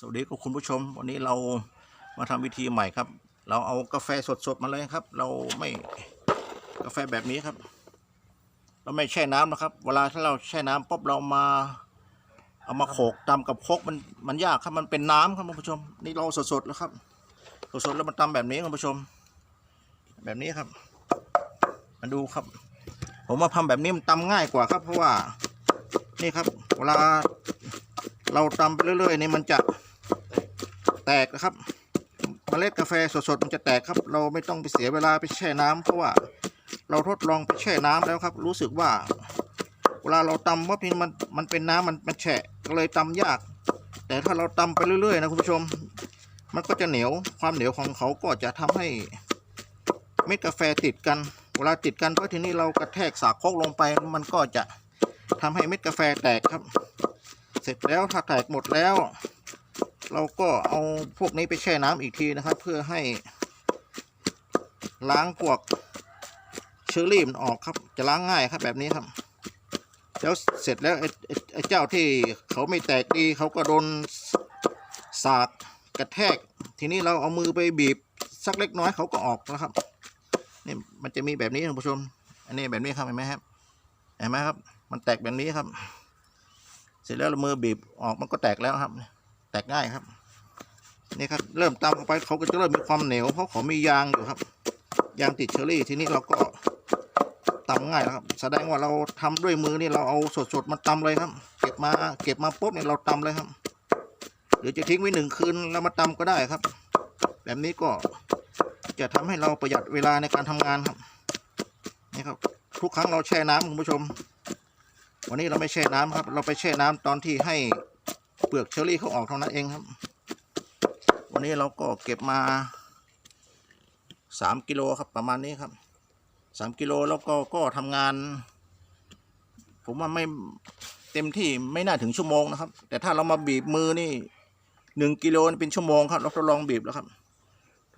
สวัสดีครับคุณผู้ชม วันนี้เรามาทำวิธีใหม่ครับ เราเอากาแฟสดๆมาเลยครับ เราไม่กาแฟแบบนี้ครับ เราไม่แช่น้ำนะครับ เวลาถ้าเราแช่น้ำปุ๊บเรามา เอามาโขกตำกับโคกมันมันยากครับมันเป็นน้ำครับคุณผู้ชม นี่เราสดๆแล้วครับสดๆแล้วมันตำแบบนี้คุณผู้ชม แบบนี้ครับมาดูครับ ผมมาทำแบบนี้มันตำง่ายกว่าครับ เพราะว่านี่ครับ เวลา เราตำไปเรื่อยๆนี่มันจะแตกนะครับเมล็ดกาแฟสดๆมันจะแตกครับ เราไม่ต้องไปเสียเวลาไปแช่น้ำเพราะว่าเราทดลองไปแช่น้ำแล้วครับ รู้สึกว่า เวลาเราตำว่าพี่มันมันเป็นน้ำมันมันแฉะก็เลยตำยาก แต่ถ้าเราตำไปเรื่อยๆนะคุณผู้ชม มันก็จะเหนียวความเหนียวของเขาก็จะทำให้เม็ดกาแฟติดกัน เวลาติดกันเพราะทีนี้เรากระแทกสากโคกลงไปมันก็จะทำให้เม็ดกาแฟแตกครับ เสร็จแล้วถ้าแตกหมดแล้ว เราก็เอาพวกนี้ไปแช่น้ำอีกทีนะครับ เพื่อให้ล้างพวกเชอรี่มันออกครับ จะล้างง่ายครับแบบนี้ครับ แล้วเสร็จแล้วไอ้เจ้าที่เขาไม่แตกดีเขาก็โดนสากกระแทก ทีนี้เราเอามือไปบีบสักเล็กน้อยเขาก็ออกแล้วครับนี่มันจะมีแบบนี้ท่านผู้ชม อันนี้แบบนี้ครับเห็นไหมครับเห็นไหมครับ มันแตกแบบนี้ครับ เสร็จแล้วเรามือบีบออกมันก็แตกแล้วครับ แตกง่ายครับ นี่ครับเริ่มตามเข้าไปเขาก็จะเริ่มมีความเหนียวเพราะเขามียางอยู่ครับ ยางติดเชอรี่ทีนี้เราก็ตำง่ายครับ แสดงว่าเราทำด้วยมือนี่เราเอาสดๆมาตำเลยครับ เก็บมาเก็บมาปุ๊บเนี่ยเราตำเลยครับ หรือจะทิ้งไว้หนึ่งคืนแล้วมาตำก็ได้ครับ แบบนี้ก็จะทำให้เราประหยัดเวลาในการทำงานครับนี่ครับทุกครั้งเราแช่น้ำคุณผู้ชม วันนี้เราไม่แช่น้ำครับ เราไปแช่น้ำตอนที่ให้เปลือกเชอรี่เขาออกเท่านั้นเองครับ วันนี้เราก็เก็บมาสามกิโลครับประมาณนี้ครับสามกิโลแล้วก็ก็ทำงาน ผมว่าไม่เต็มที่ไม่น่าถึงชั่วโมงนะครับ แต่ถ้าเรามาบีบมือนี่หนึ่งกิโลเป็นชั่วโมงครับ เราทดลองบีบแล้วครับ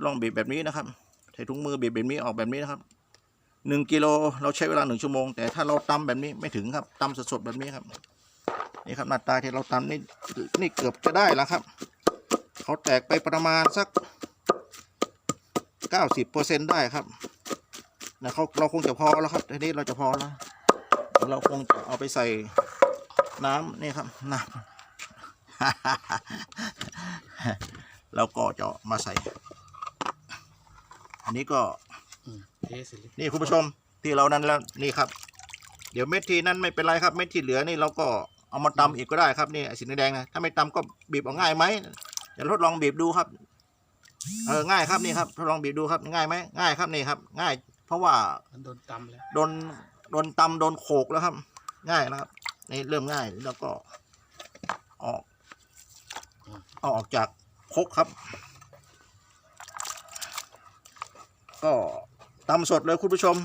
ลองบีบแบบนี้นะครับใช้ถุงมือบีบแบบนี้ออกแบบนี้นะครับ หนึ่งกิโลเราใช้เวลาหนึ่งชั่วโมง แต่ถ้าเราตำแบบนี้ไม่ถึงครับตำสดๆแบบนี้ครับ นี่ครับหน้าตาที่เราตำนี่นี่เกือบจะได้แล้วครับ เขาแตกไปประมาณสักเก้าสิบเปอร์เซ็นได้ครับนะเขาเราคงจะพอแล้วครับทีนี้เราจะพอแล้วเราคงจะเอาไปใส่น้ำนี่ครับน้ำแล้วก็จะมาใส่ อันนี้ก็ เทเสร็จแล้วนี่คุณผู้ชมที่เรานั้นแล้วนี่ครับ เดี๋ยวเม็ดทีนั้นไม่เป็นไรครับ เม็ดที่เหลือนี่เราก็เอามาตำอีกก็ได้ครับนี่ไอ้สีแดงๆนะถ้าไม่ตำก็บีบเอาง่ายไหมเดี๋ยวทดลองบีบดูครับเออง่ายครับนี่ครับทดลองบีบดูครับง่ายไหมง่ายครับนี่ครับ ง่าย เพราะว่ามันโดนตำแล้วโดนโดนตำโดนโขกแล้วครับ ง่ายนะครับนี่เริ่มง่ายแล้วก็ออกเอาออกจากครกครับ ก็ ตำสดเลยคุณผู้ชม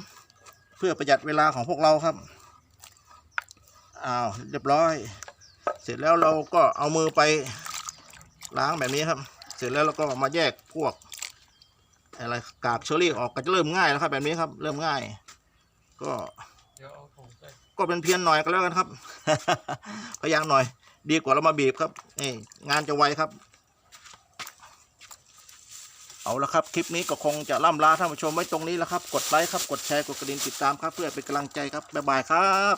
เพื่อประหยัดเวลาของพวกเราครับอ้าวเรียบร้อย เสร็จแล้วเราก็เอามือไปล้างแบบนี้ครับ เสร็จแล้วเราก็มาแยกพวก อะไรกากเชอรี่ออกก็จะเริ่มง่ายแล้วครับ แบบนี้ครับ เริ่มง่าย ก็เดี๋ยวเอาของใส่ก็เป็นเพียรหน่อยก็แล้วกันครับ พยายามหน่อย ดีกว่าเรามาบีบครับนี่งานจะไวครับ เอาละครับคลิปนี้ก็คงจะล่ำลาท่านผู้ชมไว้ตรงนี้แล้วครับ กดไลค์ครับกดแชร์กดกระดิ่งติดตามครับ เพื่อเป็นกำลังใจครับบ๊ายบายครับ